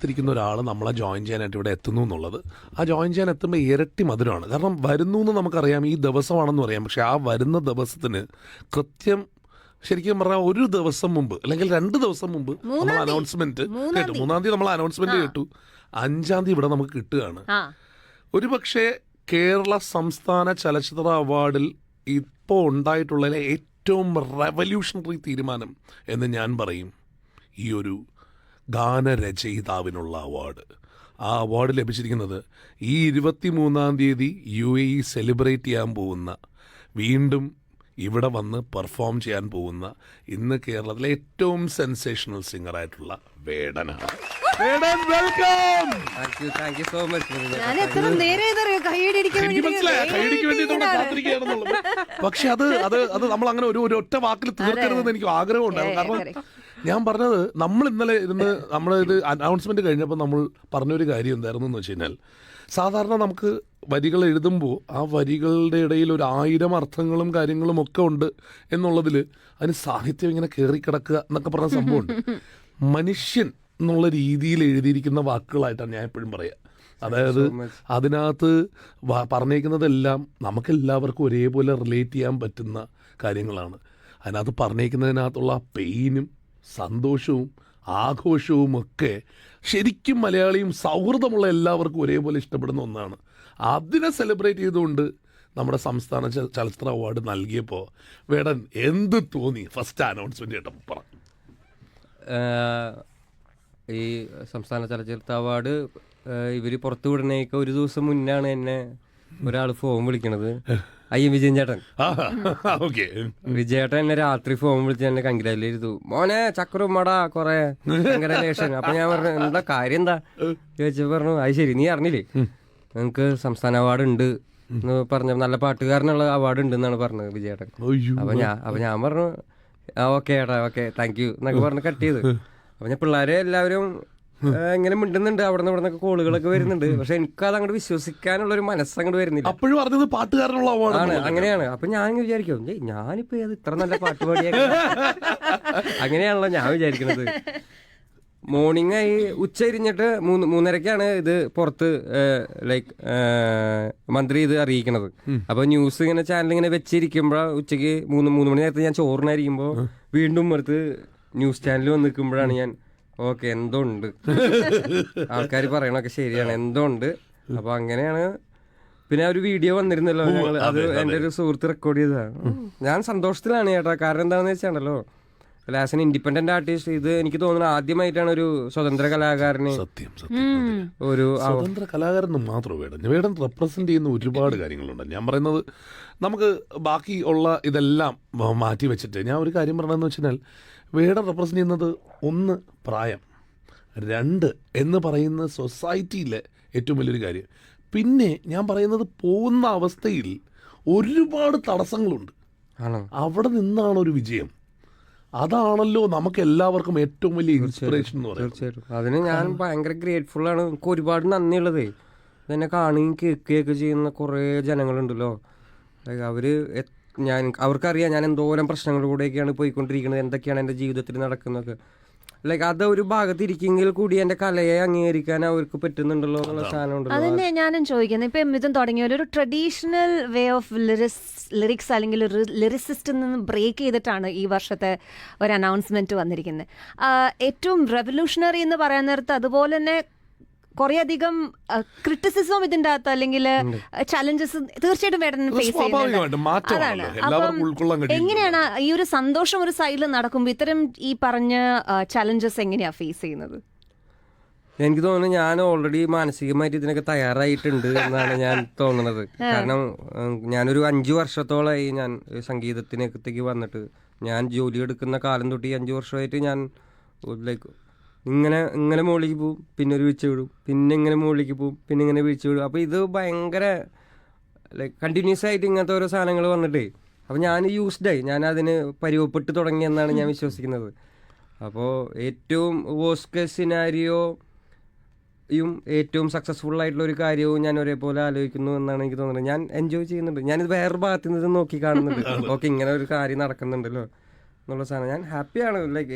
കാത്തിരിക്കുന്ന ഒരാൾ നമ്മളെ ജോയിൻ ചെയ്യാനായിട്ട് ഇവിടെ എത്തുന്നു എന്നുള്ളത്. ആ ജോയിൻ ചെയ്യാൻ എത്തുമ്പോൾ ഇരട്ടി മധുരമാണ്. കാരണം വരുന്നു എന്ന് നമുക്കറിയാം ഈ ദിവസമാണെന്ന് പറയാം. പക്ഷേ ആ വരുന്ന ദിവസത്തിന് കൃത്യം ശരിക്കും പറഞ്ഞാൽ ഒരു ദിവസം മുമ്പ് അല്ലെങ്കിൽ രണ്ട് ദിവസം മുമ്പ് നമ്മൾ അനൗൺസ്മെന്റ് കേട്ടു. മൂന്നാം തീയതി. നമ്മൾ അനൗൺസ്മെന്റ് കേട്ടു. അഞ്ചാം തീയതി ഇവിടെ നമുക്ക് കിട്ടുകയാണ്. ഒരു ഒരുപക്ഷെ കേരള സംസ്ഥാന ചലച്ചിത്ര അവാർഡിൽ ഇപ്പോൾ ഉണ്ടായിട്ടുള്ളതിലെ ഏറ്റവും റെവല്യൂഷണറി തീരുമാനം എന്ന് ഞാൻ പറയും. ഈ ഒരു ഗാനരചയിതാവിനുള്ള അവാർഡ്. ആ അവാർഡ് ലഭിച്ചിരിക്കുന്നത് ഈ ഇരുപത്തി മൂന്നാം തീയതി യു എ ഇ സെലിബ്രേറ്റ് ചെയ്യാൻ പോകുന്ന വീണ്ടും ഇവിടെ വന്ന് പെർഫോം ചെയ്യാൻ പോകുന്ന ഇന്ന് കേരളത്തിലെ ഏറ്റവും സെൻസേഷണൽ സിംഗറായിട്ടുള്ള വേടനാണ്. വേടൻ വെൽക്കം! സോ മച്ച് ഞാൻ എത്ര നേരെ ഇതറിയോ കൈയടിക്കാൻ എനിക്ക് മനസ്സിലായി. വേണ്ടി കാത്തിരിക്കുകയാണെന്നുള്ളത്. പക്ഷെ അത് അത് അത് നമ്മൾ അങ്ങനെ ഒരു ഒരു ഒറ്റ വാക്കിൽ തീർക്കരുതെന്ന് എനിക്ക് ആഗ്രഹമുണ്ടായിരുന്നു. കാരണം ഞാൻ പറഞ്ഞത് നമ്മൾ ഇന്നലെ ഇരുന്ന് നമ്മൾ ഇത് അനൗൺസ്മെന്റ് കഴിഞ്ഞപ്പോൾ നമ്മൾ പറഞ്ഞൊരു കാര്യം എന്തായിരുന്നു എന്ന് വെച്ച് കഴിഞ്ഞാൽ സാധാരണ നമുക്ക് വരികൾ എഴുതുമ്പോൾ ആ വരികളുടെ ഇടയിൽ ഒരു ആയിരം അർത്ഥങ്ങളും കാര്യങ്ങളും ഒക്കെ ഉണ്ട് എന്നുള്ളതിൽ അതിന് സാഹിത്യം ഇങ്ങനെ കയറിക്കിടക്കുക എന്നൊക്കെ പറഞ്ഞ സംഭവമുണ്ട്. മനുഷ്യൻ എന്നുള്ള രീതിയിൽ എഴുതിയിരിക്കുന്ന വാക്കുകളായിട്ടാണ് ഞാൻ എപ്പോഴും പറയുക അതായത് അതിനകത്ത് പറഞ്ഞേക്കുന്നതെല്ലാം നമുക്കെല്ലാവർക്കും ഒരേപോലെ റിലേറ്റ് ചെയ്യാൻ പറ്റുന്ന കാര്യങ്ങളാണ്. അതിനകത്ത് പറഞ്ഞേക്കുന്നതിനകത്തുള്ള ആ പെയിനും സന്തോഷവും ആഘോഷവും ഒക്കെ ശരിക്കും മലയാളിയും സൗഹൃദമുള്ള എല്ലാവർക്കും ഒരേപോലെ ഇഷ്ടപ്പെടുന്ന ഒന്നാണ്. അതിനെ സെലിബ്രേറ്റ് ചെയ്തുകൊണ്ട് നമ്മുടെ സംസ്ഥാന ചലച്ചിത്ര അവാർഡ് നൽകിയപ്പോൾ വേടൻ എന്ത് തോന്നി? ഫസ്റ്റ് അനൗൺസ്മെന്റ് കേട്ടപ്പോൾ പറ. ഈ സംസ്ഥാന ചലച്ചിത്ര അവാർഡ് ഇവർ പുറത്തു വിടണേക്ക് ഒരു ദിവസം മുന്നാണ് എന്നെ ഒരാൾ ഫോം വിളിക്കണത്. അയ്യ വിജയൻ ചേട്ടൻ. ഓക്കെ. വിജയേട്ടൻ എന്നെ രാത്രി ഫോൺ വിളിച്ച് എന്നെ കൺഗ്രാജുലേറ്റ് ചെയ്തു മോനെ ചക്രം മടാ കൊറേ കൺഗ്രാജുലേഷൻ അപ്പൊ ഞാൻ പറഞ്ഞു എന്താ കാര്യം എന്താ? ചോദിച്ചപ്പോ പറഞ്ഞു അത് ശരി നീ അറിഞ്ഞില്ലേ? നിങ്ങക്ക് സംസ്ഥാന അവാർഡ് ഉണ്ട് എന്ന് പറഞ്ഞ നല്ല പാട്ടുകാരനുള്ള അവാർഡ് ഉണ്ട് എന്നാണ് പറഞ്ഞത് വിജയേട്ടൻ. അപ്പൊ ഞാൻ അപ്പൊ ഞാൻ പറഞ്ഞു ആ ഓക്കെ ഏട്ടാ ഓക്കെ താങ്ക് യു എന്നൊക്കെ പറഞ്ഞ് കട്ട് ചെയ്ത്. അപ്പൊ ഞാൻ പിള്ളേരെ എല്ലാവരും ഇങ്ങനെ മിണ്ടുന്നുണ്ട്. അവിടെ നിന്ന് ഇവിടെ നിന്നൊക്കെ കോളുകളൊക്കെ വരുന്നുണ്ട്. പക്ഷെ എനിക്ക് അത് അങ്ങോട്ട് വിശ്വസിക്കാനുള്ള ഒരു മനസ്സങ്ങോട്ട് വരുന്നില്ല. അപ്പോഴും പറഞ്ഞത് പാട്ടുകാരനുള്ള ആണ് അങ്ങനെയാണ്. അപ്പൊ ഞാൻ വിചാരിക്കും "ഏയ്, ഞാനിപ്പോ അത് ഇത്ര നല്ല പാട്ട് പാടിയ അങ്ങനെയാണല്ലോ ഞാൻ വിചാരിക്കുന്നത് മോർണിംഗ് ആയി ഉച്ച ഇരിഞ്ഞിട്ട് മൂന്ന് മൂന്നരക്കാണ് ഇത് പുറത്ത് ലൈക്ക് മന്ത്രി ഇത് അറിയിക്കണത്. അപ്പൊ ന്യൂസ് ഇങ്ങനെ ചാനൽ ഇങ്ങനെ വെച്ചിരിക്കുമ്പോ ഉച്ചയ്ക്ക് മൂന്ന് മൂന്ന് മണി നേരത്തെ ഞാൻ ചോറിനായിരിക്കുമ്പോ വീണ്ടും അടുത്ത് ന്യൂസ് ചാനലിൽ വന്ന് നിൽക്കുമ്പോഴാണ് ഞാൻ ഓക്കെ എന്തോ ഉണ്ട് ആൾക്കാർ പറയണൊക്കെ ശരിയാണ്. എന്തോ ഉണ്ട് അപ്പൊ അങ്ങനെയാണ്. പിന്നെ ഒരു വീഡിയോ വന്നിരുന്നല്ലോ ഞങ്ങൾ അത് എന്റെ ഒരു സുഹൃത്ത് റെക്കോർഡ് ചെയ്തതാണ് ഞാൻ സന്തോഷത്തിലാണ് ചേട്ടാ. കാരണം എന്താണെന്ന് വെച്ചാണല്ലോ ലാസൻ എൻ ഇൻഡിപെൻഡന്റ് ആർട്ടിസ്റ്റ് ഇത് എനിക്ക് തോന്നുന്നു ആദ്യമായിട്ടാണ് ഒരു സ്വതന്ത്ര കലാകാരന് സത്യം സത്യം ഒരു സ്വതന്ത്ര കലാകാരൻ മാത്രം വേടൻ വേടൻ റെപ്രസെന്റ് ചെയ്യുന്ന ഒരുപാട് കാര്യങ്ങളുണ്ട്. ഞാൻ പറയുന്നത് നമുക്ക് ബാക്കി ഉള്ള ഇതെല്ലാം മാറ്റി വെച്ചിട്ട് ഞാൻ ഒരു കാര്യം പറഞ്ഞതെന്ന് വെച്ചാൽ വേടൻ റെപ്രസെന്റ് ചെയ്യുന്നത് ഒന്ന് പ്രായം രണ്ട് എന്ന് പറയുന്ന സൊസൈറ്റിയിലെ ഏറ്റവും വലിയൊരു കാര്യം. പിന്നെ ഞാൻ പറയുന്നത് പോകുന്ന അവസ്ഥയിൽ ഒരുപാട് തടസ്സങ്ങളുണ്ട്. അവിടെ നിന്നാണ് ഒരു വിജയം. അതാണല്ലോ നമുക്ക് എല്ലാവർക്കും ഏറ്റവും വലിയ ഇൻസ്പിറേഷൻ എന്ന് പറയുന്നത്. അതിന് ഞാൻ ഭയങ്കര ഗ്രേറ്റ്ഫുൾ ആണ്. എനിക്ക് ഒരുപാട് നന്ദിയുള്ളത്. ഇതെന്നെ കാണുകയും കേൾക്കുകയൊക്കെ ചെയ്യുന്ന കുറേ ജനങ്ങളുണ്ടല്ലോ. അവർ ഞാൻ അവർക്കറിയാം ഞാൻ എന്തോരം പ്രശ്നങ്ങളിലൂടെയൊക്കെയാണ് പോയിക്കൊണ്ടിരിക്കുന്നത് എന്തൊക്കെയാണ് എന്റെ ജീവിതത്തിൽ നടക്കുന്നതൊക്കെ ലൈക്ക് അത് ഒരു ഭാഗത്ത് ഇരിക്കുമെങ്കിൽ കൂടി എന്റെ കലയെ അംഗീകരിക്കാൻ അവർക്ക് പറ്റുന്നുണ്ടല്ലോ എന്നുള്ള സാധനം അത് അതന്നെ ഞാനും ചോദിക്കുന്നത് ഇപ്പൊ മിഥുൻ തുടങ്ങിയ ഒരു traditional way of lyrics lyrics അല്ലെങ്കിൽ ലിറിസിസ്റ്റ് നിന്ന് ബ്രേക്ക് ചെയ്തിട്ടാണ് ഈ വർഷത്തെ ഒരു അനൗൺസ്മെന്റ് വന്നിരിക്കുന്നത് ഏറ്റവും റെവല്യൂഷണറി എന്ന് പറയാൻ നേരത്ത് അതുപോലെ തന്നെ കുറേ അധികം ക്രിറ്റിസിസവും ഇതിന്റെ അകത്ത് അല്ലെങ്കിൽ ചലഞ്ചസ് തീർച്ചയായിട്ടും വേടൻ ഫേസ് എങ്ങനെയാണ് ഈ ഒരു സന്തോഷം ഒരു സൈഡിൽ നടക്കുമ്പോൾ ഇത്തരം ഈ പറഞ്ഞ ചലഞ്ചസ് എങ്ങനെയാ ഫേസ് ചെയ്യുന്നത്? എനിക്ക് തോന്നുന്നു ഞാൻ ഓൾറെഡി മാനസികമായിട്ട് ഇതിനൊക്കെ തയ്യാറായിട്ടുണ്ട് എന്നാണ് ഞാൻ തോന്നുന്നത്. കാരണം ഞാനൊരു അഞ്ചു വർഷത്തോളമായി ഞാൻ സംഗീതത്തിനകത്തേക്ക് വന്നിട്ട് ഞാൻ ജോലി എടുക്കുന്ന കാലം തൊട്ട് ഈ അഞ്ചു വർഷമായിട്ട് ഞാൻ ലൈക്ക് ഇങ്ങനെ ഇങ്ങനെ മുകളിലേക്ക് പോവും പിന്നെ ഒരു വീഴ്ച വിടും പിന്നെ ഇങ്ങനെ മുകളിലേക്ക് പോവും പിന്നെ ഇങ്ങനെ വീഴ്ച വിടും. അപ്പോൾ ഇത് ഭയങ്കര ലൈക്ക് കണ്ടിന്യൂസ് ആയിട്ട് ഇങ്ങനത്തെ ഓരോ സാധനങ്ങൾ വന്നിട്ട് അപ്പോൾ ഞാൻ യൂസ്ഡായി ഞാൻ അതിന് പരിവപ്പെട്ട് തുടങ്ങിയെന്നാണ് ഞാൻ വിശ്വസിക്കുന്നത്. അപ്പോൾ ഏറ്റവും വോസ്ക സിനാരിയോ യും ഏറ്റവും സക്സസ്ഫുൾ ആയിട്ടുള്ള ഒരു കാര്യവും ഞാൻ ഒരേപോലെ ആലോചിക്കുന്നു എന്നാണ് എനിക്ക് തോന്നുന്നത്. ഞാൻ എൻജോയ് ചെയ്യുന്നുണ്ട്. ഞാനിത് വേറെ ഭാഗത്ത് നിന്ന് നോക്കി കാണുന്നുണ്ട്. ഓക്കെ ഇങ്ങനെ ഒരു കാര്യം നടക്കുന്നുണ്ടല്ലോ. എന്നുള്ള സാധനം. ഞാൻ ഹാപ്പിയാണ് like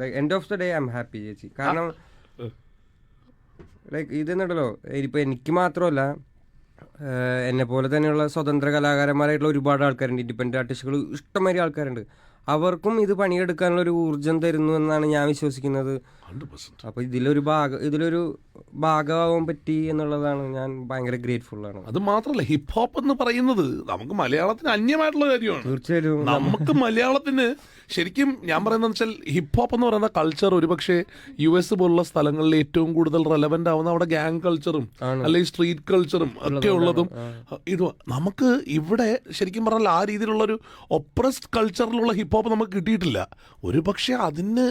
like end of the day I am happy ചേച്ചി. കാരണം ലൈക്ക് ഇതെന്നുണ്ടല്ലോ ഇപ്പം എനിക്ക് മാത്രമല്ല എന്നെ പോലെ തന്നെയുള്ള സ്വതന്ത്ര കലാകാരന്മാരായിട്ടുള്ള ഒരുപാട് ആൾക്കാരുണ്ട്. ഇൻഡിപെൻഡന്റ് ആർട്ടിസ്റ്റുകൾ ഇഷ്ടംമാതിരി ആൾക്കാരുണ്ട്. അവർക്കും ഇത് പണിയെടുക്കാനുള്ള ഒരു ഊർജം തരുന്നു എന്നാണ് ഞാൻ വിശ്വസിക്കുന്നത്. അപ്പൊ ഇതിലൊരു ഭാഗം ഇതിലൊരു ഭാഗമാവാൻ പറ്റി എന്നുള്ളതാണ് ഞാൻ ഭയങ്കര ഗ്രേറ്റ്ഫുൾ ആണ്. അത് മാത്രല്ല ഹിപ് ഹോപ്പ് എന്ന് പറയുന്നത് നമുക്ക് മലയാളത്തിന് അന്യമായിട്ടുള്ള കാര്യമാണ്. തീർച്ചയായും നമുക്ക് മലയാളത്തിന് ശരിക്കും ഞാൻ പറയുന്നത് വെച്ചാൽ ഹിപ് ഹോപ്പ് എന്ന് പറയുന്ന കൾച്ചർ ഒരുപക്ഷെ യു എസ് പോലുള്ള സ്ഥലങ്ങളിൽ ഏറ്റവും കൂടുതൽ റെലവെന്റ് ആവുന്ന അവിടെ ഗ്യാങ് കൾച്ചറും. അല്ലെങ്കിൽ സ്ട്രീറ്റ് കൾച്ചറും ഒക്കെ ഉള്ളതും. ഇത് നമുക്ക് ഇവിടെ ശരിക്കും പറഞ്ഞാൽ ആ രീതിയിലുള്ള ഒരു ഒപ്രസ്ഡ് കൾച്ചറിലുള്ള ഹിപ്പ് ഹോപ്പ് നമുക്ക് കിട്ടിയിട്ടില്ല. ഒരു പക്ഷെ അതിന്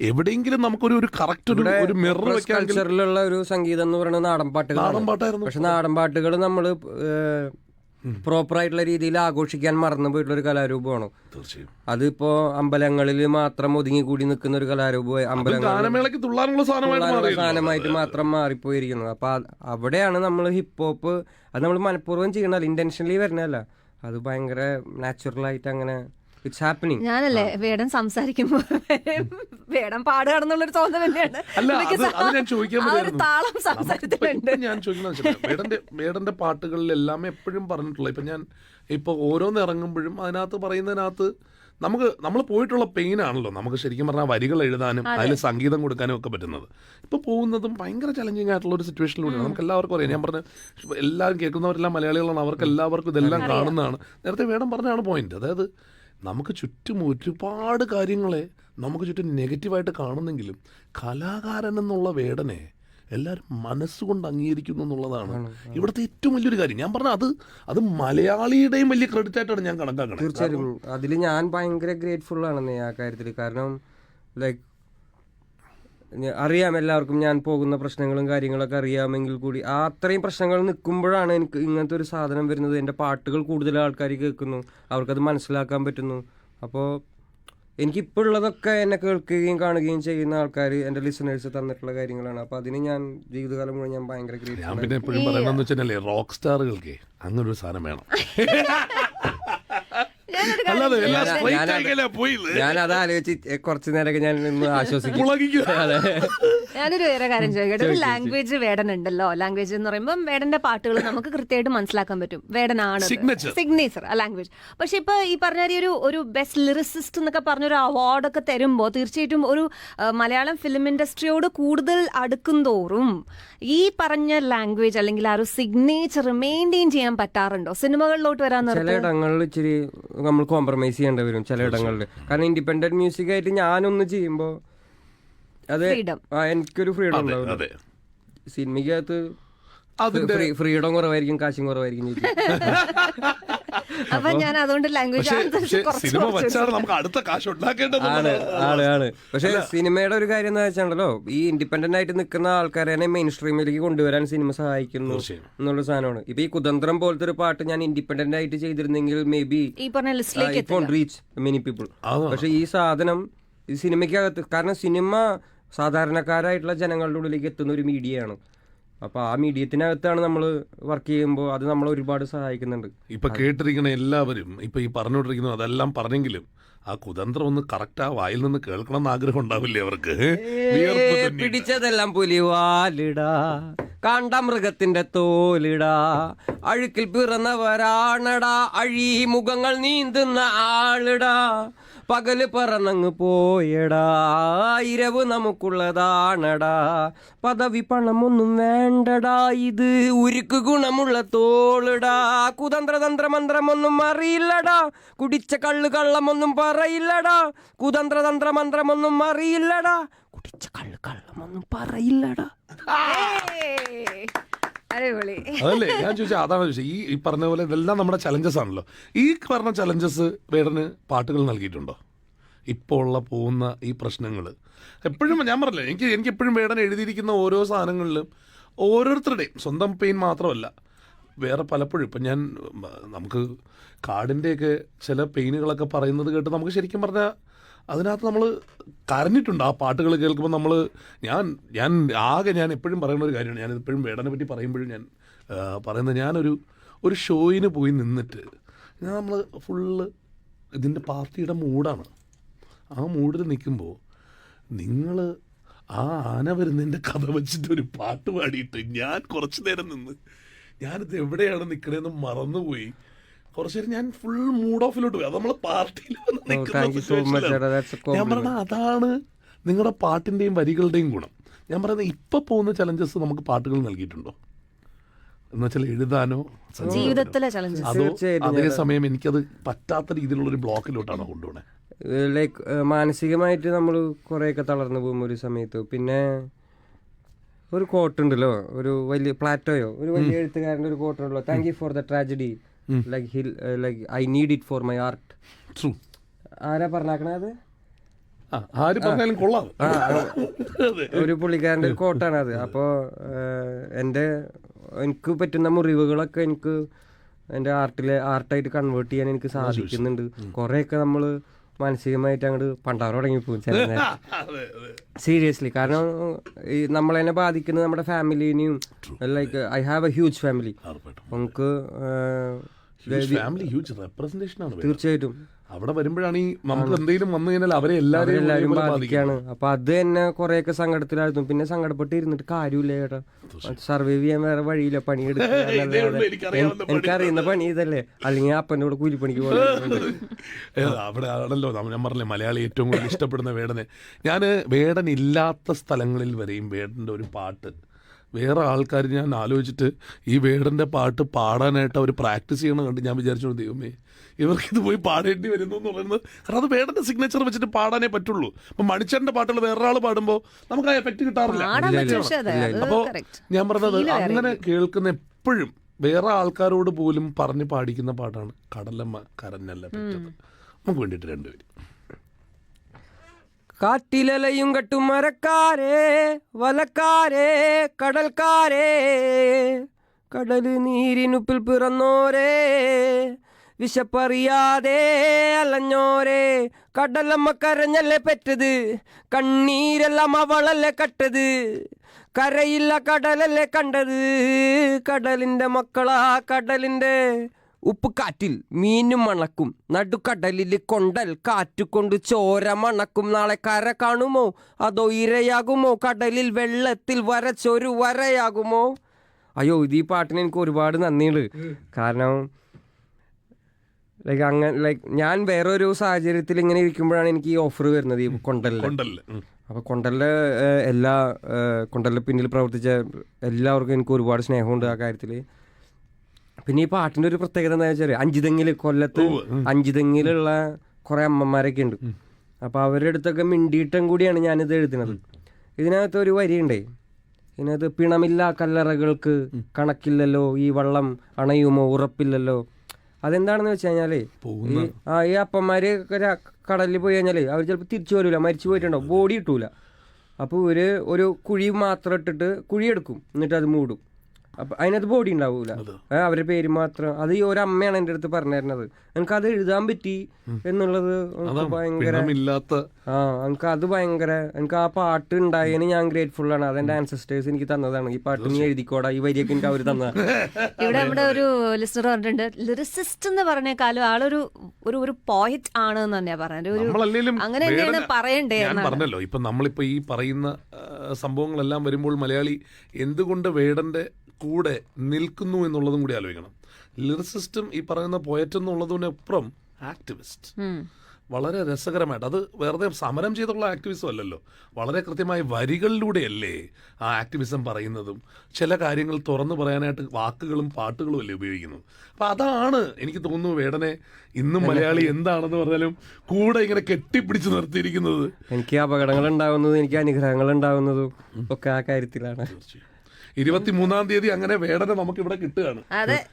എവിടെയെങ്കിലും നമുക്കൊരു ഒരു കറക്റ്റ് ഒരു ഒരു മിറർ കൾച്ചറിലുള്ള ഒരു സംഗീതം എന്ന് പറയുന്നത് നാടൻ പാട്ടുകൾ നാടൻ പാട്ടായിരുന്നു. പക്ഷെ നാടൻ പാട്ടുകൾ നമ്മൾ പ്രോപ്പർ ആയിട്ടുള്ള രീതിയിൽ ആഘോഷിക്കാൻ മറന്നു പോയിട്ടുള്ള ഒരു കലാരൂപമാണ്. തീർച്ചയായും. അതിപ്പോ അമ്പലങ്ങളിൽ മാത്രം ഒതുങ്ങി കൂടി നിൽക്കുന്ന ഒരു കലാരൂപം സാധനമായിട്ട് മാത്രം മാറിപ്പോയിരിക്കുന്നത് അപ്പൊ അവിടെയാണ് നമ്മൾ ഹിപ്പ് ഹോപ്പ് അത് നമ്മൾ മനഃപൂർവം ചെയ്യണല്ല ഇന്റൻഷനലി വരണല്ല അത് ഭയങ്കര നാച്ചുറൽ ആയിട്ട് അങ്ങനെ ഇറ്റ്സ് ഹാപ്പനിങ് ഞാനല്ലേ വേടൻ സംസാരിക്കുമ്പോ വേടൻ പാടുകയാണെന്നുള്ളൊരു തോന്നൽ തന്നെയാണ്. താളം സംസാരത്തിലുണ്ട് ഞാൻ ചോദിക്കുന്നത് വേടന്റെ വേടന്റെ പാട്ടുകളിലെല്ലാം എപ്പോഴും പറഞ്ഞിട്ടുള്ള ഇപ്പൊ ഞാൻ ഇപ്പൊ ഓരോന്ന് ഇറങ്ങുമ്പോഴും അതിനകത്ത് പറയുന്നതിനകത്ത് നമുക്ക് നമ്മൾ പോയിട്ടുള്ള പെയിൻ ആണല്ലോ. നമുക്ക് ശരിക്കും പറഞ്ഞാൽ വരികൾ എഴുതാനും അതിൽ സംഗീതം കൊടുക്കാനും ഒക്കെ പറ്റുന്നത്. ഇപ്പൊ പോകുന്നതും ഭയങ്കര ചലഞ്ചിങ് ആയിട്ടുള്ള ഒരു സിറ്റുവേഷനിലൂടെ നമുക്ക് എല്ലാവർക്കും അറിയാം. ഞാൻ പറഞ്ഞ എല്ലാവരും കേൾക്കുന്നവരെല്ലാം മലയാളികളാണ്. അവർക്ക് എല്ലാവർക്കും ഇതെല്ലാം കാണുന്നതാണ്. നേരത്തെ വേണം പറഞ്ഞാണ് പോയിന്റ് അതായത് നമുക്ക് ചുറ്റും ഒരുപാട് കാര്യങ്ങളെ നമുക്ക് ചുറ്റും നെഗറ്റീവായിട്ട് കാണുന്നെങ്കിലും കലാകാരൻ എന്നുള്ള വേടനെ എല്ലാവരും മനസ്സുകൊണ്ട് അംഗീകരിക്കുന്നു എന്നുള്ളതാണ് ഇവിടുത്തെ ഏറ്റവും വലിയൊരു കാര്യം. ഞാൻ പറഞ്ഞത് അത് അത് മലയാളിയുടെയും വലിയ ക്രെഡിറ്റ് ആയിട്ടാണ് ഞാൻ കണക്കാക്കുന്നത് തീർച്ചയായും അതിൽ ഞാൻ ഭയങ്കര ഗ്രേറ്റ്ഫുൾ ആണെന്ന് ആ കാര്യത്തിൽ കാരണം ലൈക്ക് അറിയാം എല്ലാവർക്കും ഞാൻ പോകുന്ന പ്രശ്നങ്ങളും കാര്യങ്ങളൊക്കെ അറിയാമെങ്കിൽ കൂടി. ആ അത്രയും പ്രശ്നങ്ങൾ നിൽക്കുമ്പോഴാണ് എനിക്ക് ഇങ്ങനത്തെ ഒരു സാധനം വരുന്നത്. എന്റെ പാട്ടുകൾ കൂടുതൽ ആൾക്കാർ കേൾക്കുന്നു. അവർക്കത് മനസ്സിലാക്കാൻ പറ്റുന്നു. അപ്പോൾ എനിക്കിപ്പോൾ ഉള്ളതൊക്കെ എന്നെ കേൾക്കുകയും കാണുകയും ചെയ്യുന്ന ആൾക്കാർ എന്റെ ലിസണേഴ്സ് തന്നിട്ടുള്ള കാര്യങ്ങളാണ്. അപ്പോൾ അതിന് ഞാൻ ജീവിതകാലം മുഴുവൻ ഞാൻ ഭയങ്കര ഞാൻ പിന്നെ എപ്പോഴും പറയുന്നത് വെച്ചാൽ റോക്ക് സ്റ്റാറുകൾക്ക് അങ്ങനെ ഒരു സാധനം വേണം. അല്ലാതെ എല്ലാം സ്ട്രൈറ്റ് പോയി ഞാൻ അത് ആലോചിച്ച് കുറച്ച് നേരമൊക്കെ ഞാൻ ആശ്വസിക്കും. ഞാനൊരു വേറെ കാര്യം ചോദിക്കട്ടെ. ഒരു ലാംഗ്വേജ് വേടൻ ഉണ്ടല്ലോ. ലാംഗ്വേജ് എന്ന് പറയുമ്പോൾ വേടന്റെ പാട്ടുകൾ നമുക്ക് കൃത്യമായിട്ട് മനസ്സിലാക്കാൻ പറ്റും. വേടനാണ് Signature. സിഗ്നേച്ചർ ആ ലാംഗ്വേജ് പക്ഷെ ഇപ്പൊ ഈ പറഞ്ഞ ഒരു ഒരു ബെസ്റ്റ് ലിറിസിസ്റ്റ് എന്നൊക്കെ പറഞ്ഞൊരു അവാർഡൊക്കെ തരുമ്പോൾ തീർച്ചയായിട്ടും ഒരു മലയാളം ഫിലിം ഇൻഡസ്ട്രിയോട് കൂടുതൽ അടുക്കും തോറും ഈ പറഞ്ഞ ലാംഗ്വേജ് അല്ലെങ്കിൽ ആ ഒരു സിഗ്നേച്ചർ മെയിന്റെയിൻ ചെയ്യാൻ പറ്റാറുണ്ടോ? സിനിമകളിലോട്ട് വരാൻ ഇച്ചിരി നമ്മൾ കോംപ്രമൈസ് ചെയ്യേണ്ടി വരും ചില ഇടങ്ങളിൽ കാരണം ഇൻഡിപെൻഡന്റ് മ്യൂസിക് ആയിട്ട് ഞാനൊന്ന് ചെയ്യുമ്പോൾ അത്. ആ, എനിക്കൊരു ഫ്രീഡം ഉണ്ടാവും അതെ സിനിമയ്ക്കകത്ത് ഫ്രീഡം കുറവായിരിക്കും കാശും കുറവായിരിക്കും. അപ്പൊ ഞാൻ അതുകൊണ്ട് ലാംഗ്വേജ് സിനിമ വെച്ചാണ് നമുക്ക് അടുത്ത കാശ് ഉണ്ടാക്കേണ്ടത് ആണ് ആണ് ആണ്. പക്ഷെ സിനിമയുടെ ഒരു കാര്യം എന്താ വെച്ചാണല്ലോ ഈ ഇൻഡിപെൻഡന്റ് ആയിട്ട് നിൽക്കുന്ന ആൾക്കാരെ മെയിൻ സ്ട്രീമിലേക്ക് കൊണ്ടുവരാൻ സിനിമ സഹായിക്കുന്നു. എന്നുള്ള സാധനമാണ്. ഇപ്പൊ ഈ കുതന്ത്രം പോലത്തെ ഒരു പാട്ട് ഞാൻ ഇൻഡിപെൻഡന്റ് ആയിട്ട് ചെയ്തിരുന്നെങ്കിൽ maybe reach many people പക്ഷെ ഈ സാധനം ഈ സിനിമയ്ക്കകത്ത് കാരണം സിനിമ സാധാരണക്കാരായിട്ടുള്ള ജനങ്ങളുടെ ഉള്ളിലേക്ക് എത്തുന്ന ഒരു മീഡിയയാണ് അപ്പൊ ആ മീഡിയത്തിനകത്താണ് നമ്മൾ വർക്ക് ചെയ്യുമ്പോൾ അത് നമ്മളെ ഒരുപാട് സഹായിക്കുന്നുണ്ട്. ഇപ്പൊ കേട്ടിരിക്കുന്ന എല്ലാവരും ഇപ്പൊ ഈ പറഞ്ഞുകൊണ്ടിരിക്കുന്നു അതെല്ലാം പറഞ്ഞെങ്കിലും ആ കുതന്ത്രം ഒന്ന് കറക്റ്റ് ആ വായിൽ നിന്ന് കേൾക്കണം എന്ന് ആഗ്രഹം ഉണ്ടാവില്ലേ അവർക്ക്. പിടിച്ചതെല്ലാം പുലിവാലിടാ കണ്ട മൃഗത്തിന്റെ തോലിടാ അഴുക്കിൽ പിറന്നവരാണടാ അഴി മുഖങ്ങൾ നീന്തുന്ന ആളിടാ. പകൽ പറന്നങ്ങ് പോയടാ. ഇരവ് നമുക്കുള്ളതാണടാ. പദവി പണമൊന്നും വേണ്ടടാ. ഇത് ഉരുക്ക് ഗുണമുള്ള തോളടാ. കുതന്ത്ര തന്ത്ര മന്ത്രമൊന്നും അറിയില്ലടാ. കുടിച്ച കള്ള് കള്ളമൊന്നും പറയില്ലടാ. കുതന്ത്ര തന്ത്ര മന്ത്രമൊന്നും അറിയില്ലടാ. കുടിച്ച കള്ള് കള്ളമൊന്നും പറയില്ലടാ. അതല്ലേ? ഞാൻ ചോദിച്ചാൽ അതാണ് ചോദിച്ചത് ഈ പറഞ്ഞ പോലെ ഇതെല്ലാം നമ്മുടെ ചലഞ്ചസ് ആണല്ലോ. ഈ പറഞ്ഞ ചലഞ്ചസ് വേടന് പാട്ടുകൾ നൽകിയിട്ടുണ്ടോ? ഇപ്പോൾ ഉള്ള പോകുന്ന ഈ പ്രശ്നങ്ങൾ എപ്പോഴും ഞാൻ പറഞ്ഞില്ല എനിക്ക് എനിക്ക് എപ്പോഴും വേടൻ എഴുതിയിരിക്കുന്ന ഓരോ സാധനങ്ങളിലും ഓരോരുത്തരുടെയും സ്വന്തം പെയിൻ മാത്രമല്ല വേറെ പലപ്പോഴും ഇപ്പം ഞാൻ നമുക്ക് കാടിന്റെയൊക്കെ ചില പെയിനുകളൊക്കെ പറയുന്നത് കേട്ട് നമുക്ക് ശരിക്കും പറഞ്ഞാൽ അതിനകത്ത് നമ്മൾ കരഞ്ഞിട്ടുണ്ട്. ആ പാട്ടുകൾ കേൾക്കുമ്പോൾ നമ്മൾ ഞാൻ ഞാൻ ആകെ ഞാൻ എപ്പോഴും പറയുന്ന ഒരു കാര്യമാണ്. ഞാൻ എപ്പോഴും വേടനെ പറ്റി പറയുമ്പോഴും ഞാൻ പറയുന്നത് ഞാനൊരു ഒരു ഷോയിന് പോയി നിന്നിട്ട് ഞാൻ നമ്മൾ ഫുള്ള് ഇതിന്റെ പാർട്ടിയുടെ മൂഡാണ്. ആ മൂഡിൽ നിൽക്കുമ്പോൾ നിങ്ങൾ ആ ആന വരുന്നതിന്റെ കഥ വെച്ചിട്ട് ഒരു പാട്ട് പാടിയിട്ട് ഞാൻ കുറച്ച് നേരം നിന്ന് ഞാനിത് എവിടെയാണ് നിൽക്കണേന്ന് മറന്നുപോയി. കുറച്ചു നേരം ഞാൻ ഫുൾ മൂഡ് ഓഫിലോട്ട് പോയി. അത് നമ്മളെ പാർട്ടിയിൽ a ഞാൻ പറഞ്ഞ അതാണ് നിങ്ങളുടെ പാട്ടിന്റെയും വരികളുടെയും ഗുണം. ഞാൻ പറയുന്നത് ഇപ്പൊ പോകുന്ന ചലഞ്ചസ് നമുക്ക് പാട്ടുകൾ നൽകിയിട്ടുണ്ടോ? എന്ന് വെച്ചാൽ എഴുതാനോ? ജീവിതത്തിലെ ചലഞ്ചസ് അതോ അതേസമയം എനിക്കത് പറ്റാത്ത രീതിയിലുള്ള ഒരു ബ്ലോക്കിലോട്ടാണ് കൊണ്ടുപോണേ? ലൈക്ക് മാനസികമായിട്ട് നമ്മൾ കുറേയൊക്കെ തളർന്നു പോകും ഒരു സമയത്ത് പിന്നെ ഒരു കോട്ടുണ്ടല്ലോ ഒരു വലിയ പ്ലാറ്റോയോ ഒരു വലിയ എഴുത്തുകാരന്റെ ഒരു കോട്ടുണ്ടല്ലോ thank you for the tragedy like hell like I need it for my art true ആരാ പറഞ്ഞാക്കണ അത്? ആ ആര് പറഞ്ഞാലും കൊള്ളാം. ഒരു പുള്ളിക്കാരന്റെ ഒരു കോട്ടാണ് അത് അപ്പോൾ എന്റെ എനിക്ക് പറ്റുന്ന മുറിവുകളൊക്കെ എനിക്ക് എന്റെ ആർട്ടിലെ ആർട്ടായിട്ട് കൺവേർട്ട് ചെയ്യാൻ എനിക്ക് സാധിക്കുന്നുണ്ട്. കുറേയൊക്കെ നമ്മൾ മാനസികമായിട്ട് അങ്ങോട്ട് പണ്ടാവർ തുടങ്ങി പോകും ചില സീരിയസ്ലി കാരണം ഈ നമ്മളെന്നെ ബാധിക്കുന്നത് നമ്മുടെ ഫാമിലിനെയും like I have a huge family നമുക്ക് ഫാമിലി ഹ്യൂജ് റെപ്രസെന്റേഷൻ ആണ് തീർച്ചയായിട്ടും. അവിടെ വരുമ്പോഴാണ് ഈ നമുക്ക് എന്തെങ്കിലും വന്നു കഴിഞ്ഞാൽ അവരെ എല്ലാവരെയും എല്ലാവരും ബാധിക്കുകയാണ്. അപ്പൊ അത് തന്നെ കുറെയൊക്കെ സങ്കടത്തിലായിരുന്നു. പിന്നെ സങ്കടപ്പെട്ട് ഇരുന്നിട്ട് കാര്യമില്ല ചേട്ടാ. സർവൈവ് ചെയ്യാൻ വേറെ വഴിയില്ല പണിയെടുക്കുക. എനിക്കറിയുന്ന പണി ഇതല്ലേ? അല്ലെങ്കിൽ അപ്പന്റെ കൂടെ കൂലിപ്പണിക്ക് പോകുന്നത് അവിടെ ആണല്ലോ ഞാൻ പറഞ്ഞില്ലേ മലയാളി ഏറ്റവും കൂടുതൽ ഇഷ്ടപ്പെടുന്ന വേടനെ. ഞാൻ വേടനില്ലാത്ത സ്ഥലങ്ങളിൽ വരെയും വേടന്റെ ഒരു പാട്ട് വേറെ ആൾക്കാർ ഞാൻ ആലോചിച്ചിട്ട് ഈ വേടന്റെ പാട്ട് പാടാനായിട്ട് അവർ പ്രാക്ടീസ് ചെയ്യണം കണ്ട് ഞാൻ വിചാരിച്ചു ദൈവമേ ഇവർക്ക് ഇത് പോയി പാടേണ്ടി വരുന്നു എന്ന് പറയുന്നത് കാരണം അത് വേടന്റെ സിഗ്നേച്ചർ വെച്ചിട്ട് പാടാനേ പറ്റുള്ളൂ. അപ്പം മണിച്ചേട്ടന്റെ പാട്ടുകൾ വേറൊരാൾ പാടുമ്പോൾ നമുക്ക് ആ എഫക്റ്റ് കിട്ടാറില്ല. അപ്പോൾ. ഞാൻ പറഞ്ഞത് അങ്ങനെ കേൾക്കുന്ന എപ്പോഴും വേറെ ആൾക്കാരോട് പോലും പറഞ്ഞ് പാടിക്കുന്ന പാട്ടാണ് കടലമ്മ കരഞ്ഞല്ല പറ്റത്. നമുക്ക് വേണ്ടിയിട്ട് രണ്ടുപേരും. കാറ്റിലലയും കട്ടും മരക്കാരേ വലക്കാരേ കടൽക്കാരേ. കടൽ നീരിനുപ്പിൽ പിറന്നോരേ വിശപ്പറിയാതെ അലഞ്ഞോരേ. കടലമ്മ കരഞ്ഞല്ലേ പെറ്റത് കണ്ണീരെല്ലാം അവളല്ലേ കട്ടത്. കരയില്ല കടലല്ലേ കണ്ടത് കടലിന്റെ മക്കളാ കടലിന്റെ ഉപ്പുകാറ്റിൽ മീനും മണക്കും. നടുക്കടലിൽ കൊണ്ടൽ കാറ്റുകൊണ്ട് ചോര മണക്കും. നാളെ കര കാണുമോ? അതോ ഇരയാകുമോ? കടലിൽ വെള്ളത്തിൽ വരച്ചൊരു വരയാകുമോ? അയ്യോ ഇത് ഈ പാട്ടിന് എനിക്ക് ഒരുപാട് നന്ദിയുണ്ട്. കാരണം ലൈക്ക് അങ്ങനെ ലൈക്ക് ഞാൻ വേറൊരു സാഹചര്യത്തിൽ ഇങ്ങനെ ഇരിക്കുമ്പോഴാണ് എനിക്ക് ഈ ഓഫർ വരുന്നത് ഈ കൊണ്ടലിൽ. അപ്പോൾ കൊണ്ടലിലെ എല്ലാ കൊണ്ടലിലെ പിന്നിൽ പ്രവർത്തിച്ച എല്ലാവർക്കും എനിക്ക് ഒരുപാട് സ്നേഹമുണ്ട് ആ കാര്യത്തിൽ പിന്നെ ഈ പാട്ടിന്റെ ഒരു പ്രത്യേകത എന്താ വെച്ചാൽ അഞ്ചുതെങ്ങിൽ കൊല്ലത്ത് അഞ്ചുതെങ്ങിലുള്ള കുറെ അമ്മമാരൊക്കെ ഉണ്ട്. അപ്പൊ അവരുടെ അടുത്തൊക്കെ മിണ്ടിയിട്ടും കൂടിയാണ് ഞാനിത് എഴുതുന്നത്. ഇതിനകത്ത് ഒരു വരിയുണ്ടേ. ഇതിനകത്ത് പിണമില്ല കല്ലറകൾക്ക് കണക്കില്ലല്ലോ ഈ വള്ളം അണയുമോ ഉറപ്പില്ലല്ലോ. അതെന്താണെന്ന് വെച്ച് കഴിഞ്ഞാലേ ആ ഈ അപ്പന്മാര് കടലിൽ പോയി കഴിഞ്ഞാൽ അവർ ചിലപ്പോൾ തിരിച്ചു വരില്ല മരിച്ചു പോയിട്ടുണ്ടാവും ബോഡി കിട്ടൂല. അപ്പോൾ ഒരു ഒരു കുഴി മാത്രം ഇട്ടിട്ട് കുഴി എടുക്കും എന്നിട്ട് അത് മൂടും. അപ്പൊ അതിനകത്ത് ബോഡി ഉണ്ടാവൂല അവരുടെ പേര് മാത്രം. അത് ഈ ഒരു അമ്മയാണ് എന്റെ അടുത്ത് പറഞ്ഞു തരുന്നത് എനിക്ക് അത് എഴുതാൻ പറ്റി എന്നുള്ളത് ഭയങ്കര ആ എനിക്ക് അത് ഭയങ്കര എനിക്ക് ആ പാട്ട് ഉണ്ടായതിന് ഞാൻ ഗ്രേറ്റ്ഫുൾ ആണ്. അതെന്റെ ആൻസസ്റ്റേഴ്സ് എനിക്ക് തന്നതാണ്. ഈ പാട്ട് നീ എഴുതിക്കോടാ. ഈ വരിയൊക്കെ എനിക്ക് അവർ തന്ന ഇവിടെ നമ്മുടെ ഒരു ലിസ്റ്റർ പറഞ്ഞിട്ടുണ്ട്. ലിറിസിസ്റ്റ് എന്ന് പറഞ്ഞേക്കാളും ആളൊരു ഒരു ഒരു പോയിറ്റ് ആണ് എന്ന് തന്നെയാ പറഞ്ഞത്. ഒരു അങ്ങനെ തന്നെയാണ് പറയണ്ടേ ഞാൻ പറഞ്ഞല്ലോ. ഇപ്പൊ നമ്മളിപ്പോ ഈ പറയുന്ന സംഭവങ്ങളെല്ലാം വരുമ്പോൾ മലയാളി എന്തുകൊണ്ട് വേടന്റെ കൂടെ നിൽക്കുന്നു എന്നുള്ളതും കൂടി ആലോചിക്കണം. ലിറിസിസ്റ്റും ഈ പറയുന്ന പോയറ്റ് എന്നുള്ളതിനപ്പുറം ആക്ടിവിസ്റ്റ് വളരെ രസകരമായിട്ട് അത് വെറുതെ സമരം ചെയ്തുള്ള ആക്ടിവിസം അല്ലല്ലോ. വളരെ കൃത്യമായ വരികളിലൂടെയല്ലേ ആ ആക്ടിവിസം പറയുന്നതും ചില കാര്യങ്ങൾ തുറന്നു പറയാനായിട്ട് വാക്കുകളും പാട്ടുകളും അല്ലേ ഉപയോഗിക്കുന്നത് അപ്പം അതാണ് എനിക്ക് തോന്നുന്നു വേടനെ ഇന്നും മലയാളി എന്താണെന്ന് പറഞ്ഞാലും കൂടെ ഇങ്ങനെ കെട്ടിപ്പിടിച്ച് നിർത്തിയിരിക്കുന്നത്. എനിക്ക് അപകടങ്ങൾ ഉണ്ടാകുന്നതും എനിക്ക് അനുഗ്രഹങ്ങൾ ഉണ്ടാകുന്നതും ഒക്കെ ആ കാര്യത്തിലാണ്. ഇരുപത്തി മൂന്നാം തീയതി അങ്ങനെ വേടനെ നമുക്ക് ഇവിടെ കിട്ടുകയാണ്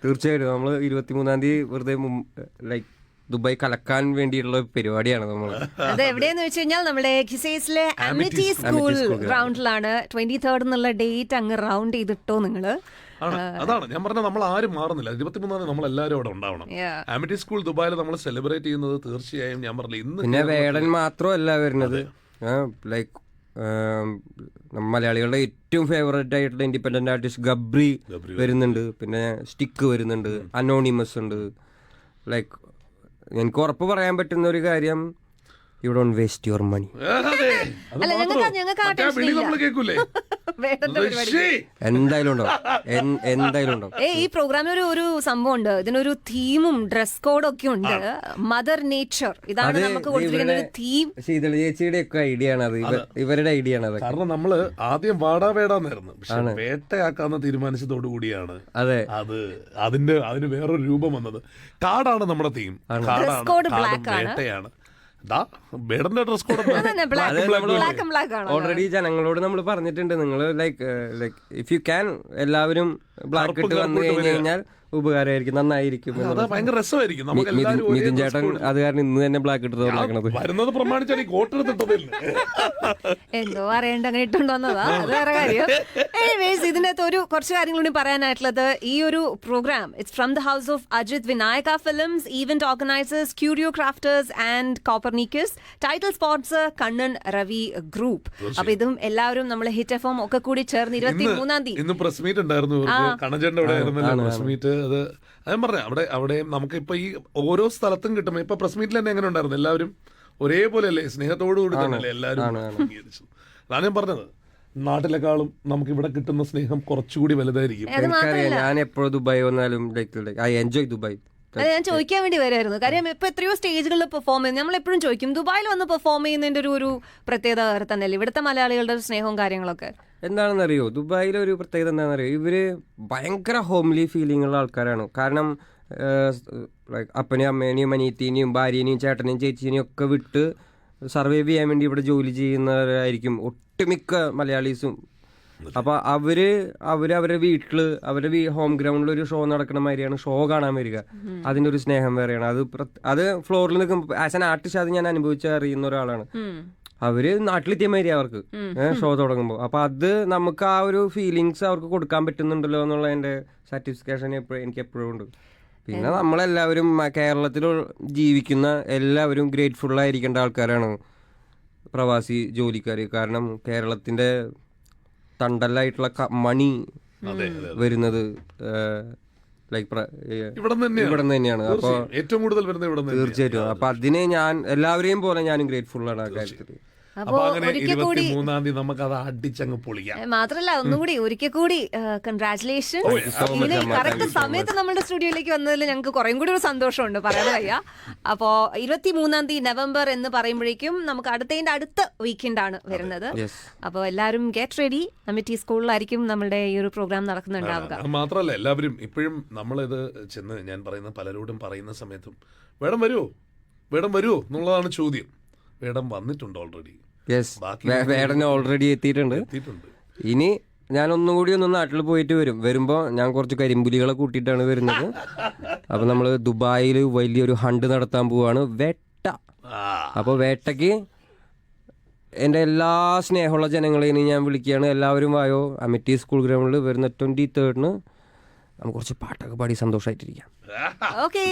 തീർച്ചയായിട്ടും. നമ്മൾ ഇരുപത്തിമൂന്നാം തീയതി വെറുതെ ലൈക്ക് ദുബായ് കലക്കാൻ വേണ്ടിയിട്ടുള്ള പരിപാടിയാണ് നമ്മൾ അത് എവിടെയെന്ന് വെച്ച് കഴിഞ്ഞാൽ നമ്മുടെ ഖിസൈസിലെ അമിറ്റി സ്കൂൾ ഗ്രൗണ്ടിലാണ് ട്വന്റി തേർഡ് എന്നുള്ള ഡേറ്റ് അങ്ങ് റൗണ്ട് ചെയ്തിട്ടോ നിങ്ങൾ. അതാണ് ഞാൻ പറഞ്ഞ നമ്മൾ ആരും മാറുന്നില്ല. ഇരുപത്തിമൂന്നാം നമ്മൾ എല്ലാവരും അവിടെ ഉണ്ടാവണം. അമിറ്റി ആമിറ്റി സ്കൂൾ ദുബായിൽ നമ്മൾ സെലിബ്രേറ്റ് ചെയ്യുന്നത് തീർച്ചയായും ഞാൻ പറഞ്ഞില്ല ഇന്ന് പിന്നെ വേടൻ മാത്രമല്ല വരുന്നത്. ലൈക്ക് മലയാളികളുടെ ഏറ്റവും ഫേവറേറ്റ് ആയിട്ടുള്ള ഇൻഡിപെൻഡന്റ് ആർട്ടിസ്റ്റ് ഗബ്രി വരുന്നുണ്ട്. പിന്നെ സ്റ്റിക്ക് വരുന്നുണ്ട്. അനോണിമസ് ഉണ്ട്. ലൈക്ക് എനിക്ക് ഉറപ്പ് പറയാൻ പറ്റുന്ന ഒരു കാര്യം you don't waste your money ഞങ്ങൾക്ക് കേൾക്കൂലേ? പരിപാടി. എന്തായാലും ഉണ്ടാവും എന്തായാലും ഉണ്ടാവും ഏ ഈ പ്രോഗ്രാമിന് ഒരു ഒരു സംഭവം ഉണ്ട് ഇതിനൊരു തീമും ഡ്രസ് കോഡും ഒക്കെ ഉണ്ട്. മദർ നേച്ചർ ഇതാണ് നമുക്ക് കൊടുത്തിരിക്കുന്ന ഒരു തീം ശീതള ചേച്ചിയുടെ ഒക്കെ ഐഡിയ ആണ് അത്. ഇവരുടെ ഐഡിയ ആണ് കാരണം നമ്മൾ ആദ്യം വാടാ വേടാന്നായിരുന്നു പക്ഷെ വേട്ടയാക്കാന്ന തീരുമാനിച്ചതോടു കൂടിയാണ് അതെ. അത് അതിന്റെ അതിന് വേറൊരു രൂപം വന്നത്. കാടാണ് നമ്മുടെ തീം കാടാണ്. വേട്ടയാണ്. ഡ്രസ് ഓൾറെഡി ജനങ്ങളോട് നമ്മൾ പറഞ്ഞിട്ടുണ്ട് നിങ്ങൾ like like if you can എല്ലാവരും ബ്ലാക്ക് ഇട്ട് വന്നു കഴിഞ്ഞു കഴിഞ്ഞാൽ ഉപകാരമായിരിക്കും നന്നായിരിക്കും ഭയങ്കര രസമായിരിക്കും. dress ചേട്ടൻ അത് കാരണം ഇന്ന് തന്നെ ബ്ലാക്ക് ഇട്ട് നടക്കണത്. വരുന്നത് പ്രമാണിച്ചാണ് ഈ കോട്ട് എന്തോ അറിയണ്ട അങ്ങനെ ഇട്ടുകൊണ്ട് വന്നതാ അത് വേറെ കാര്യം. എനിവേസ് ഇതിനകത്ത് ഒരു കുറച്ച് കാര്യങ്ങൾ കൂടി പറയാനായിട്ടുള്ളത്. ഈ ഒരു programme it's from the house of Ajith Vinayaka films event organisers curio crafters and Copernicus title sponsor Kannan Ravi group അപ്പൊ ഇതും എല്ലാവരും നമ്മൾ ഹിറ്റ് എഫ് ഒക്കെ കൂടി ചേർന്ന് ഇരുപത്തി മൂന്നാം തീയതി. പ്രസ് മീറ്റ് ഉണ്ടായിരുന്നു കണ്ണജന്റെ അവിടെ ആയിരുന്നല്ലോ പ്രസ് മീറ്റ് അത് ഞാൻ പറഞ്ഞ അവിടെ അവിടെ നമുക്ക് ഇപ്പൊ ഈ ഓരോ സ്ഥലത്തും കിട്ടും ഇപ്പൊ പ്രസ് മീറ്റിൽ തന്നെ എങ്ങനെ ഉണ്ടായിരുന്നു? എല്ലാവരും ഒരേപോലെ അല്ലേ സ്നേഹത്തോടു കൂടി തന്നെയല്ലേ എല്ലാവരും അംഗീകരിച്ചത്. അതാണ് ഞാൻ പറഞ്ഞത്. നാട്ടിലെക്കാളും നമുക്ക് ഇവിടെ കിട്ടുന്ന സ്നേഹം കുറച്ചുകൂടി വലുതായിരിക്കും. അത് എനിക്കറിയാം ഞാൻ എപ്പോഴും ദുബായ് വന്നാലും like like I enjoy Dubai. അത് ഞാൻ ചോദിക്കാൻ വേണ്ടി വരുമായിരുന്നു കാര്യം ഇപ്പൊ എത്രയോ സ്റ്റേജുകളിൽ പെർഫോം ചെയ്യുന്നത് നമ്മൾ എപ്പോഴും ചോദിക്കും ദുബായിൽ വന്ന് പെർഫോം ചെയ്യുന്നതിന്റെ ഒരു ഒരു പ്രത്യേകത വേറെ തന്നെയല്ലേ? ഇവിടുത്തെ മലയാളികളുടെ സ്നേഹവും കാര്യങ്ങളൊക്കെ. എന്താണെന്നറിയോ? ദുബായിലെ ഒരു പ്രത്യേകത എന്താണെന്നറിയോ? ഇവർ ഭയങ്കര ഹോംലി ഫീലിംഗ് ഉള്ള ആൾക്കാരാണ്. കാരണം ലൈക്ക് അപ്പനെയും അമ്മേനെയും അനിയത്തിനെയും ഭാര്യനെയും ചേട്ടനെയും ചേച്ചീനെയും ഒക്കെ വിട്ട് സർവൈവ് ചെയ്യാൻ വേണ്ടി ഇവിടെ ജോലി ചെയ്യുന്നവരായിരിക്കും ഒട്ടുമിക്ക മലയാളീസും. അപ്പോൾ അവർ അവർ അവരുടെ വീട്ടിൽ അവരുടെ ഹോം ഗ്രൗണ്ടിൽ ഒരു ഷോ നടക്കുന്ന മാതിരിയാണ് ഷോ കാണാൻ വരിക. അതിന്റെ ഒരു സ്നേഹം വേറെയാണ്. അത് അത് ഫ്ലോറിൽ നിൽക്കുമ്പോൾ ആസ് ആൻ ആർട്ടിസ്റ്റ് അത് ഞാൻ അനുഭവിച്ചറിയുന്ന ഒരാളാണ്. അവർ നാട്ടിലെത്തിയ മാതിരി അവർക്ക്. ഷോ തുടങ്ങുമ്പോൾ അപ്പൊ അത് നമുക്ക് ആ ഒരു ഫീലിങ്സ് അവർക്ക് കൊടുക്കാൻ പറ്റുന്നുണ്ടല്ലോ എന്നുള്ള എന്റെ സാറ്റിസ്ഫാക്ഷൻ എപ്പോഴും എനിക്ക് എപ്പോഴും ഉണ്ട്. പിന്നെ നമ്മളെല്ലാവരും കേരളത്തിൽ ജീവിക്കുന്ന എല്ലാവരും ഗ്രേറ്റ്ഫുൾ ആയിരിക്കേണ്ട ആൾക്കാരാണ് പ്രവാസി ജോലിക്കാർ കാരണം കേരളത്തിന്റെ തണ്ടല്ലായിട്ടുള്ള ക- മണി വരുന്നത് ലൈക്ക് ഇവിടെ തന്നെയാണ്. ഇവിടെ തന്നെയാണ്. അപ്പൊ ഏറ്റവും കൂടുതൽ വരുന്നത് തീർച്ചയായിട്ടും. അപ്പൊ അതിനെ ഞാൻ എല്ലാവരെയും പോലെ ഞാനും ഗ്രേറ്റ്ഫുൾ ആണ് ആ കാര്യത്തിൽ അപ്പോ അപ്പൊ അങ്ങനെ ഒരിക്കൽ ഇരുപത്തി മൂന്നാം തീയതി നമുക്ക് അത് അടിച്ചങ്ങ് പൊളിക്കാം. ഏ, മാത്രല്ല ഒന്നുകൂടി ഒരിക്കൽ കൂടി കൺഗ്രാറ്റുലേഷൻ കറക്റ്റ് സമയത്ത് നമ്മുടെ സ്റ്റുഡിയോയിലേക്ക് വന്നതിൽ ഞങ്ങൾക്ക് കുറേം കൂടി ഒരു സന്തോഷമുണ്ട് പറയാതെ വയ്യ. അപ്പോ ഇരുപത്തി മൂന്നാം തീയതി നവംബർ എന്ന് പറയുമ്പോഴേക്കും നമുക്ക് അടുത്തതിന്റെ അടുത്ത വീക്കെൻഡ് ആണ് വരുന്നത്. അപ്പൊ അപ്പോൾ എല്ലാവരും ഗെറ്റ് റെഡി നമ്മുടെ സ്കൂളിലായിരിക്കും നമ്മുടെ ഈ ഒരു പ്രോഗ്രാം നടക്കുന്നുണ്ടാവുക. മാത്രല്ല മാത്രമല്ല എല്ലാവരും ഇപ്പോഴും നമ്മളിത് ചെന്ന് ഞാൻ പറയുന്ന പലരോടും പറയുന്ന സമയത്തും വേണം വരുമോ വേണം വരുമോ എന്നുള്ളതാണ് ചോദ്യം. വേടം വന്നിട്ടുണ്ട് ഓൾറെഡി യെസ് ബാക്കി വേടനെ ഓൾറെഡി എത്തിയിട്ടുണ്ട്. എത്തിയിട്ടുണ്ട്. ഇനി ഞാൻ ഒന്നുകൂടി ഒന്ന് നാട്ടിൽ പോയിട്ട് വരും. വരുമ്പോൾ ഞാൻ കുറച്ച് കരിമ്പുലികളെ കൂട്ടിയിട്ടാണ് വരുന്നത്. അപ്പോൾ നമ്മൾ ദുബായിൽ വലിയൊരു ഹണ്ട് നടത്താൻ പോവാണ്. വേട്ട. അപ്പൊ അപ്പോൾ വേട്ടയ്ക്ക് എന്റെ എല്ലാ സ്നേഹമുള്ള ജനങ്ങളെയും ഞാൻ വിളിക്കുകയാണ്. എല്ലാവരും വായോ. അമിറ്റി സ്കൂൾ ഗ്രൗണ്ടിൽ വരുന്ന ട്വന്റി തേർഡിന് നമുക്ക് കുറച്ച് പാട്ടൊക്കെ പാടി സന്തോഷമായിട്ടിരിക്കാം ഓക്കേ